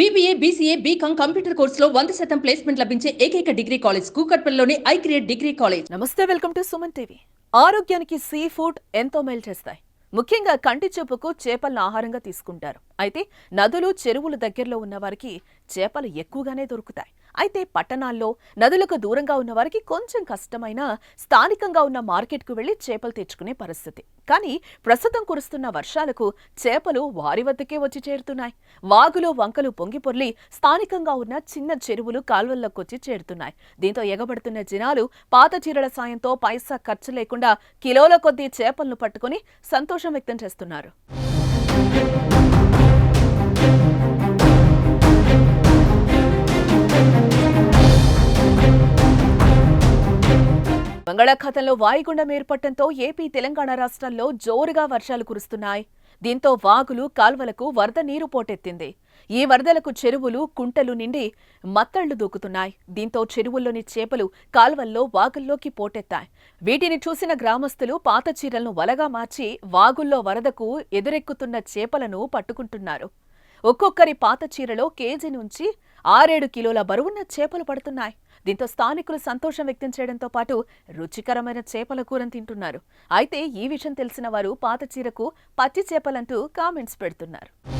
BBA BCA BCom computer కోర్సులో వంద శాతం ప్లేస్మెంట్ లభించే ఏకైక డిగ్రీ కాలేజ్ కూకట్పల్లిలోని ఐ క్రియేట్ డిగ్రీ కాలేజ్ నమస్తే వెల్కమ్ టు సుమన్ టీవీ. ఆరోగ్యానికి సీ ఫుడ్ ఎంతో మేలు చేస్తాయి. ముఖ్యంగా కంటి చూపుకు చేపలను ఆహారంగా తీసుకుంటారు. అయితే నదులు చెరువుల దగ్గరలో ఉన్న వారికి చేపలు ఎక్కువగానే దొరుకుతాయి. అయితే పట్టణాల్లో నదులకు దూరంగా ఉన్న వారికి కొంచెం కష్టమైన స్థానికంగా ఉన్న మార్కెట్కు వెళ్ళి చేపలు తెచ్చుకునే పరిస్థితి. కానీ ప్రస్తుతం కురుస్తున్న వర్షాలకు చేపలు వారి వద్దకే వచ్చి చేరుతున్నాయి. వాగులు వంకలు పొంగిపొర్లి స్థానికంగా ఉన్న చిన్న చెరువులు కాల్వల్లోకొచ్చి చేరుతున్నాయి. దీంతో ఎగబడుతున్న జనాలు పాత చీరల సాయంతో పైసా ఖర్చు లేకుండా కిలోల కొద్దీ చేపలను పట్టుకుని సంతోషం వ్యక్తం చేస్తున్నారు. బంగాళాఖాతంలో వాయుగుండం ఏర్పడటంతో ఏపీ తెలంగాణ రాష్ట్రాల్లో జోరుగా వర్షాలు కురుస్తున్నాయి. దీంతో వాగులు కాల్వలకు వరద నీరు పోటెత్తింది. ఈ వరదలకు చెరువులు కుంటలు నిండి మత్తళ్ళు దూకుతున్నాయి. దీంతో చెరువుల్లోని చేపలు కాల్వల్లో వాగుల్లోకి పోటెత్తాయి. వీటిని చూసిన గ్రామస్తులు పాత చీరలను వలగా మార్చి వాగుల్లో వరదకు ఎదురెక్కుతున్న చేపలను పట్టుకుంటున్నారు. ఒక్కొక్కరి పాత చీరలో కేజీ నుంచి ఆరేడు కిలోల బరువున్న చేపలు పడుతున్నాయి. దీంతో స్థానికులు సంతోషం వ్యక్తం చేయడంతో పాటు రుచికరమైన చేపల కూరను తింటున్నారు. అయితే ఈ విషయం తెలిసిన వారు పాత చీరకు పచ్చి చేపలంటూ కామెంట్స్ పెడుతున్నారు.